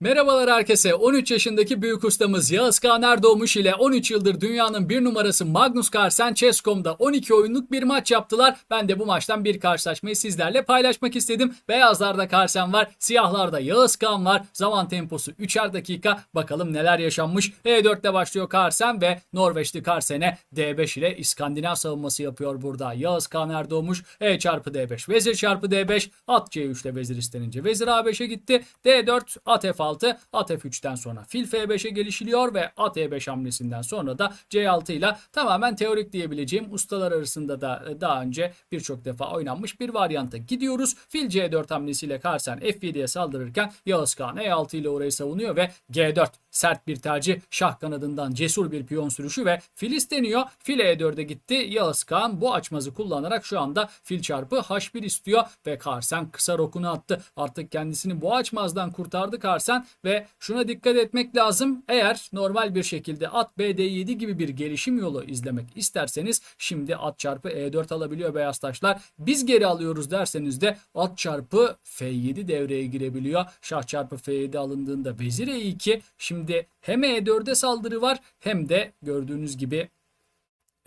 Merhabalar herkese. 13 yaşındaki büyük ustamız Yağız Kağan Erdoğmuş ile 13 yıldır dünyanın bir numarası Magnus Carlsen Chess.com'da 12 oyunluk bir maç yaptılar. Ben de bu maçtan bir karşılaşmayı sizlerle paylaşmak istedim. Beyazlarda Carlsen var, siyahlarda Yağız Kağan var. Zaman temposu 3'er dakika. Bakalım neler yaşanmış. E4'te başlıyor Carlsen ve Norveçli Carlsen'e D5 ile İskandinav savunması yapıyor burada. Yağız Kağan Erdoğmuş E çarpı D5, vezir çarpı D5, at C3'te vezir istenince vezir A5'e gitti. D4, at F6, at F3'ten sonra fil F5'e gelişiliyor ve at E5 hamlesinden sonra da C6 ile tamamen teorik diyebileceğim ustalar arasında da e, daha önce birçok defa oynanmış bir varyanta gidiyoruz. Fil C4 hamlesiyle Carlsen F7'ye saldırırken Yağız Kağan E6 ile orayı savunuyor ve G4 sert bir tercih şah kanadından cesur bir piyon sürüşü ve fil isteniyor. Fil E4'e gitti. Yağız Kağan bu açmazı kullanarak şu anda fil çarpı H1 istiyor ve Carlsen kısa rokunu attı. Artık kendisini bu açmazdan kurtardı Carlsen ve şuna dikkat etmek lazım. Eğer normal bir şekilde at BD7 gibi bir gelişim yolu izlemek isterseniz şimdi at çarpı E4 alabiliyor beyaz taşlar. Biz geri alıyoruz derseniz de at çarpı F7 devreye girebiliyor. Şah çarpı F7 alındığında vezir E2. Şimdi hem E4'e saldırı var hem de gördüğünüz gibi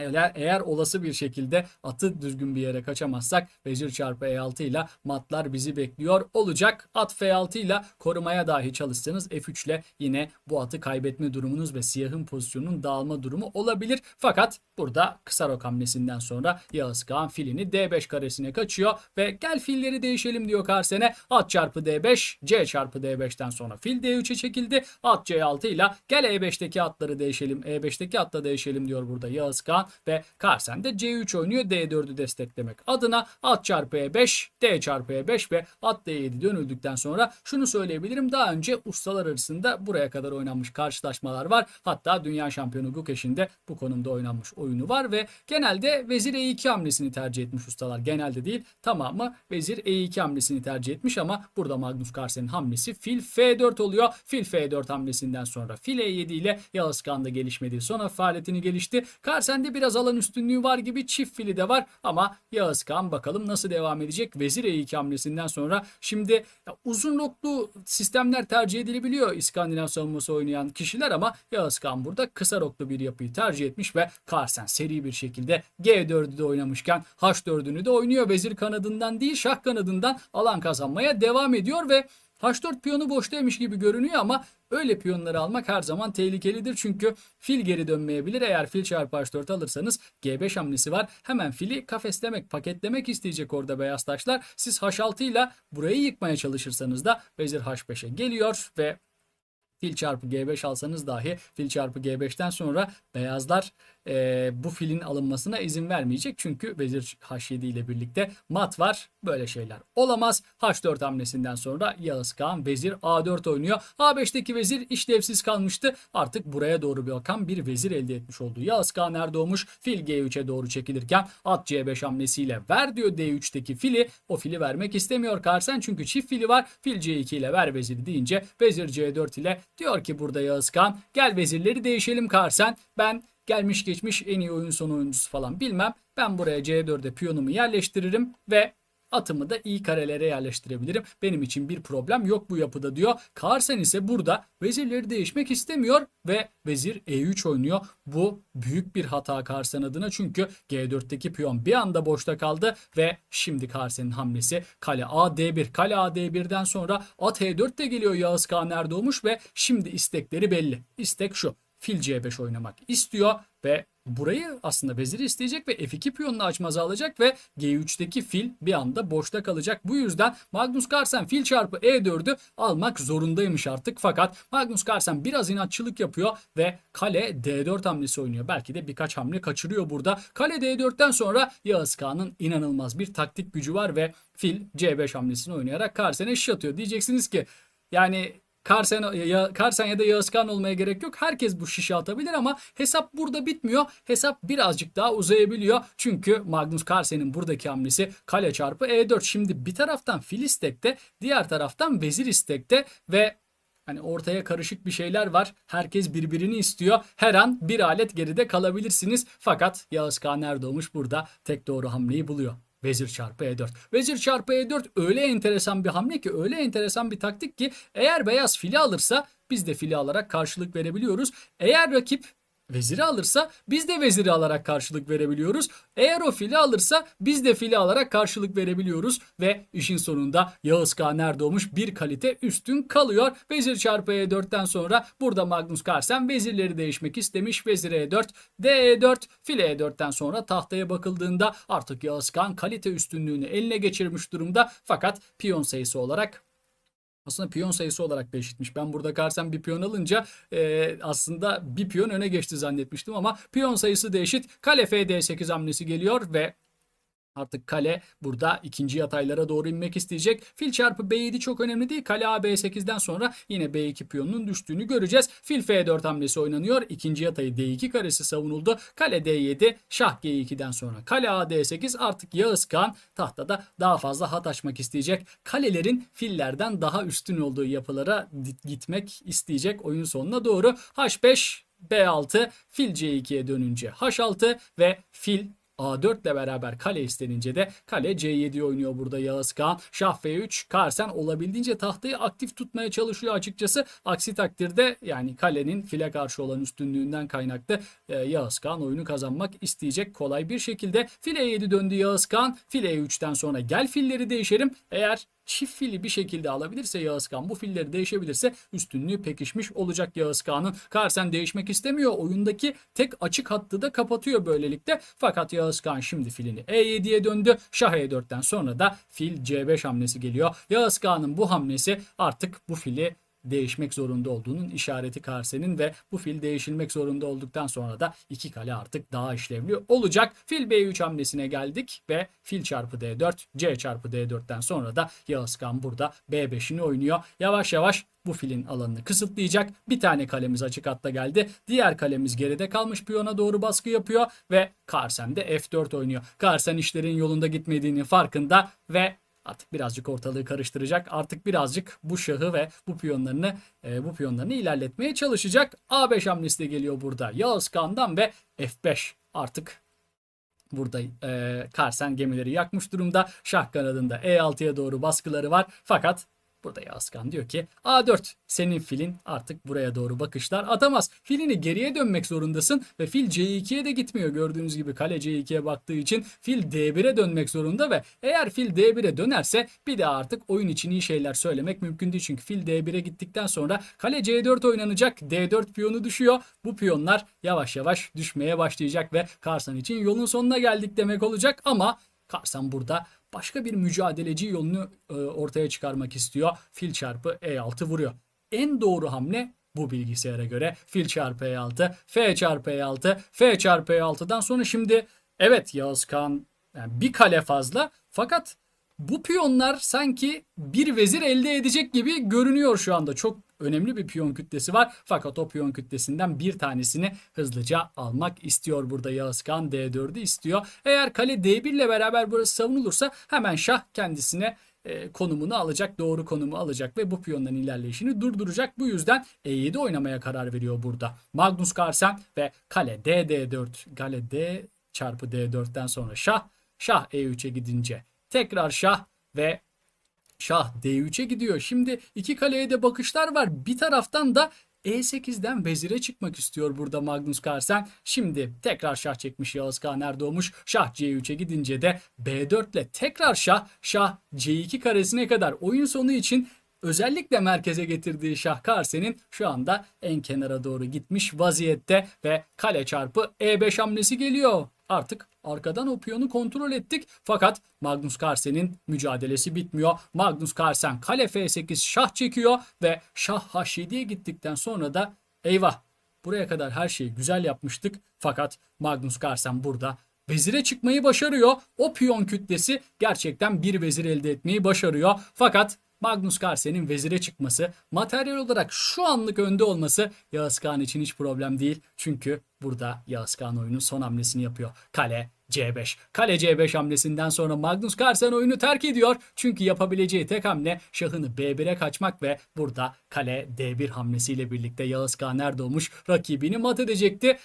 eğer, eğer olası bir şekilde atı düzgün bir yere kaçamazsak vezir çarpı E6 ile matlar bizi bekliyor olacak. At F6 ile korumaya dahi çalışsanız F3 ile yine bu atı kaybetme durumunuz ve siyahın pozisyonunun dağılma durumu olabilir. Fakat burada kısa rok hamlesinden sonra Yağız Kağan filini D5 karesine kaçıyor ve gel filleri değişelim diyor Karsen'e. At çarpı D5, C çarpı D5'ten sonra fil D3'e çekildi. At C6 ile gel E5'teki atları değişelim, E5'teki atla değişelim diyor burada Yağız Kağan ve Carlsen de C3 oynuyor D4'ü desteklemek adına at çarpı E5, D çarpı E5 ve at D7 dönüldükten sonra şunu söyleyebilirim. Daha önce ustalar arasında buraya kadar oynanmış karşılaşmalar var. Hatta dünya şampiyonu Gukeş'in de bu konumda oynanmış oyunu var ve genelde vezir E2 hamlesini tercih etmiş ustalar. Genelde değil tamamı vezir E2 hamlesini tercih etmiş ama burada Magnus Carlsen'in hamlesi fil F4 oluyor. Fil F4 hamlesinden sonra fil E7 ile Yağız Kağan da gelişmedi. Sonra faaliyetini gelişti. Carlsen'de biraz alan üstünlüğü var gibi çift fili de var ama Yağız Kağan bakalım nasıl devam edecek. Vezir E2 hamlesinden sonra şimdi uzun roklu sistemler tercih edilebiliyor İskandinav savunması oynayan kişiler ama Yağız Kağan burada kısa roklu bir yapıyı tercih etmiş ve Carlsen seri bir şekilde G4'ü de oynamışken H4'ünü de oynuyor. Vezir kanadından değil şah kanadından alan kazanmaya devam ediyor ve H4 piyonu boştaymış gibi görünüyor ama öyle piyonları almak her zaman tehlikelidir. Çünkü fil geri dönmeyebilir. Eğer fil çarpı H4 alırsanız G5 hamlesi var. Hemen fili kafeslemek, paketlemek isteyecek orada beyaz taşlar. Siz H6 ile burayı yıkmaya çalışırsanız da vezir H5'e geliyor ve fil çarpı G5 alsanız dahi fil çarpı G5'ten sonra beyazlar e, bu filin alınmasına izin vermeyecek. Çünkü vezir H7 ile birlikte mat var. Böyle şeyler olamaz. H4 hamlesinden sonra Yağız Kağan vezir A4 oynuyor. A5'teki vezir işlevsiz kalmıştı. Artık buraya doğru bir bakan bir vezir elde etmiş oldu. Yağız Kağan Erdoğmuş fil G3'e doğru çekilirken at C5 hamlesiyle ver diyor D3'teki fili. O fili vermek istemiyor Carlsen çünkü çift fili var. Fil C2 ile ver veziri deyince vezir C4 ile diyor ki burada Yağız Kağan gel vezirleri değişelim Carlsen. Ben gelmiş geçmiş en iyi oyun sonu oyuncusu falan bilmem. Ben buraya C4'e piyonumu yerleştiririm ve atımı da iyi karelere yerleştirebilirim. Benim için bir problem yok bu yapıda diyor. Carlsen ise burada vezirleri değişmek istemiyor ve vezir E3 oynuyor. Bu büyük bir hata Carlsen adına çünkü G4'teki piyon bir anda boşta kaldı ve şimdi Carlsen'in hamlesi kale A D1. Kale A D1'den sonra at H4 de geliyor Yağız Kağan Erdoğmuş ve şimdi istekleri belli. İstek şu fil C5 oynamak istiyor ve burayı aslında veziri isteyecek ve F2 piyonunu açmazı alacak ve G3'teki fil bir anda boşta kalacak. Bu yüzden Magnus Carlsen fil çarpı E4'ü almak zorundaymış artık. Fakat Magnus Carlsen biraz inatçılık yapıyor ve kale D4 hamlesi oynuyor. Belki de birkaç hamle kaçırıyor burada. Kale D4'ten sonra Yağız Kağan'ın inanılmaz bir taktik gücü var ve fil C5 hamlesini oynayarak Carlsen'e şiş atıyor. Diyeceksiniz ki yani Carlsen ya, Carlsen ya da Yağız Kağan olmaya gerek yok. Herkes bu şişe atabilir ama hesap burada bitmiyor. Hesap birazcık daha uzayabiliyor. Çünkü Magnus Carlsen'in buradaki hamlesi kale çarpı E4. Şimdi bir taraftan fil istekte, diğer taraftan vezir istekte ve Hani ortaya karışık bir şeyler var. Herkes birbirini istiyor. Her an bir alet geride kalabilirsiniz. Fakat Yağız Kağan Erdoğmuş burada tek doğru hamleyi buluyor. Vezir çarpı E4. Vezir çarpı E4 öyle enteresan bir hamle ki öyle enteresan bir taktik ki eğer beyaz fili alırsa biz de fili alarak karşılık verebiliyoruz. Eğer rakip veziri alırsa biz de veziri alarak karşılık verebiliyoruz. Eğer o fili alırsa biz de fili alarak karşılık verebiliyoruz ve işin sonunda Yağız Kağan Erdoğmuş bir kalite üstün kalıyor. Vezir çarpı E4'ten sonra burada Magnus Carlsen vezirleri değişmek istemiş. Vezir E4, D4, file E4'ten sonra tahtaya bakıldığında artık Yağız Kağan kalite üstünlüğünü eline geçirmiş durumda. Fakat piyon sayısı olarak aslında piyon sayısı olarak da eşitmiş. Ben burada Carlsen bir piyon alınca e, aslında bir piyon öne geçti zannetmiştim ama piyon sayısı da eşit. Kale FD8 hamlesi geliyor ve Artık kale burada ikinci yataylara doğru inmek isteyecek. Fil çarpı B7 çok önemli değil. Kale A B8'den sonra yine B2 piyonunun düştüğünü göreceğiz. Fil F4 hamlesi oynanıyor. İkinci yatayı D2 karesi savunuldu. Kale D7, şah G2'den sonra kale A D8 artık Yağız Kağan tahtada daha fazla hat açmak isteyecek. Kalelerin fillerden daha üstün olduğu yapılara gitmek isteyecek oyun sonuna doğru. H5 B6 fil C2'ye dönünce H6 ve fil A4 ile beraber kale istenince de kale C7 oynuyor burada Yağız Kağan. Şah F3 Karsen olabildiğince tahtayı aktif tutmaya çalışıyor açıkçası. Aksi takdirde yani kalenin file karşı olan üstünlüğünden kaynaklı e, Yağız Kağan oyunu kazanmak isteyecek kolay bir şekilde. File 7 döndü Yağız Kağan. File 3'ten sonra gel filleri değişelim. Eğer çift fili bir şekilde alabilirse Yağız Kağan bu filleri değişebilirse üstünlüğü pekişmiş olacak Yağız Kağan'ın. Karsen değişmek istemiyor. Oyundaki tek açık hattı da kapatıyor böylelikle. Fakat Yağız Kağan şimdi filini E7'ye döndü. Şah E4'ten sonra da fil C5 hamlesi geliyor. Yağız Kağan'ın bu hamlesi artık bu fili değişmek zorunda olduğunun işareti Karsen'in ve bu fil değişilmek zorunda olduktan sonra da iki kale artık daha işlevli olacak. Fil B3 hamlesine geldik ve fil çarpı D4, C çarpı D4'ten sonra da Yağız Kağan burada B5'ini oynuyor. Yavaş yavaş bu filin alanını kısıtlayacak. Bir tane kalemiz açık hatta geldi. Diğer kalemiz geride kalmış piyona doğru baskı yapıyor ve Karsen de F4 oynuyor. Karsen işlerin yolunda gitmediğinin farkında ve artık birazcık ortalığı karıştıracak. Artık birazcık bu şahı ve bu piyonlarını e, bu piyonlarını ilerletmeye çalışacak. A5 hamlesi de geliyor burada. Yağız Kağan'dan ve F5 artık Burada e, Karsen gemileri yakmış durumda. Şah kanadında E6'ya doğru baskıları var. Fakat burada Yağızkan diyor ki A4 senin filin artık buraya doğru bakışlar atamaz. Filini geriye dönmek zorundasın ve fil C2'ye de gitmiyor. Gördüğünüz gibi kale C2'ye baktığı için fil D1'e dönmek zorunda ve eğer fil D1'e dönerse bir daha artık oyun için iyi şeyler söylemek mümkün değil. Çünkü fil D1'e gittikten sonra kale C4 oynanacak. D4 piyonu düşüyor. Bu piyonlar yavaş yavaş düşmeye başlayacak ve Karsan için yolun sonuna geldik demek olacak ama Karsan burada başka bir mücadeleci yolunu e, ortaya çıkarmak istiyor. Fil çarpı E6 vuruyor. En doğru hamle bu bilgisayara göre fil çarpı E6, F çarpı E6, F çarpı E6'dan sonra şimdi evet Yağız Kağan yani bir kale fazla fakat bu piyonlar sanki bir vezir elde edecek gibi görünüyor şu anda. Çok önemli bir piyon kütlesi var. Fakat o piyon kütlesinden bir tanesini hızlıca almak istiyor burada Yağız Kağan D4'ü istiyor. Eğer kale D1 ile beraber burası savunulursa hemen şah kendisine e, konumunu alacak, doğru konumu alacak ve bu piyonların ilerleyişini durduracak. Bu yüzden E7 oynamaya karar veriyor burada. Magnus Carlsen ve kale D D4, kale D çarpı D4'ten sonra şah, şah E3'e gidince tekrar şah ve Şah D3'e gidiyor. Şimdi iki kaleye de bakışlar var. Bir taraftan da E8'den vezire çıkmak istiyor burada Magnus Carlsen. Şimdi tekrar şah çekmiş Yağız Kağan Erdoğmuş. Şah C3'e gidince de B4 ile tekrar şah, şah C2 karesine kadar oyun sonu için özellikle merkeze getirdiği Şah Karsen'in şu anda en kenara doğru gitmiş vaziyette ve kale çarpı E5 hamlesi geliyor. Artık arkadan o piyonu kontrol ettik. Fakat Magnus Carlsen'in mücadelesi bitmiyor. Magnus Carlsen kale F8 şah çekiyor ve şah H7'ye gittikten sonra da eyvah buraya kadar her şeyi güzel yapmıştık. Fakat Magnus Carlsen burada vezire çıkmayı başarıyor. O piyon kütlesi gerçekten bir vezir elde etmeyi başarıyor. Fakat Magnus Carlsen'in vezire çıkması, materyal olarak şu anlık önde olması Yağız Kağan için hiç problem değil. Çünkü burada Yağız Kağan oyunun son hamlesini yapıyor. Kale C5. Kale C5 hamlesinden sonra Magnus Carlsen oyunu terk ediyor. Çünkü yapabileceği tek hamle şahını B1'e kaçmak ve burada kale D1 hamlesiyle birlikte Yağız Kağan Erdoğmuş rakibini mat edecekti.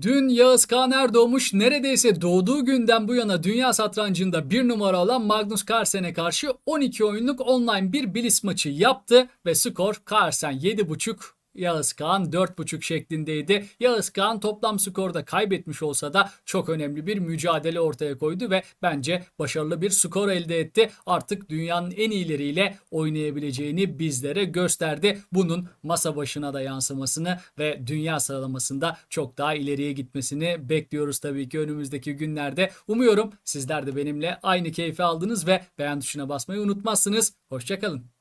Dün Yağız Kağan Erdoğmuş neredeyse doğduğu günden bu yana dünya satrancında bir numara olan Magnus Carlsen'e karşı 12 oyunluk online bir bilis maçı yaptı ve skor Carlsen 7.5 Yağız Kağan 4.5 şeklindeydi. Yağız Kağan toplam skorda kaybetmiş olsa da çok önemli bir mücadele ortaya koydu ve bence başarılı bir skor elde etti. Artık dünyanın en iyileriyle oynayabileceğini bizlere gösterdi. Bunun masa başına da yansımasını ve dünya sıralamasında çok daha ileriye gitmesini bekliyoruz tabii ki önümüzdeki günlerde. Umuyorum sizler de benimle aynı keyfi aldınız ve beğen tuşuna basmayı unutmazsınız. Hoşçakalın.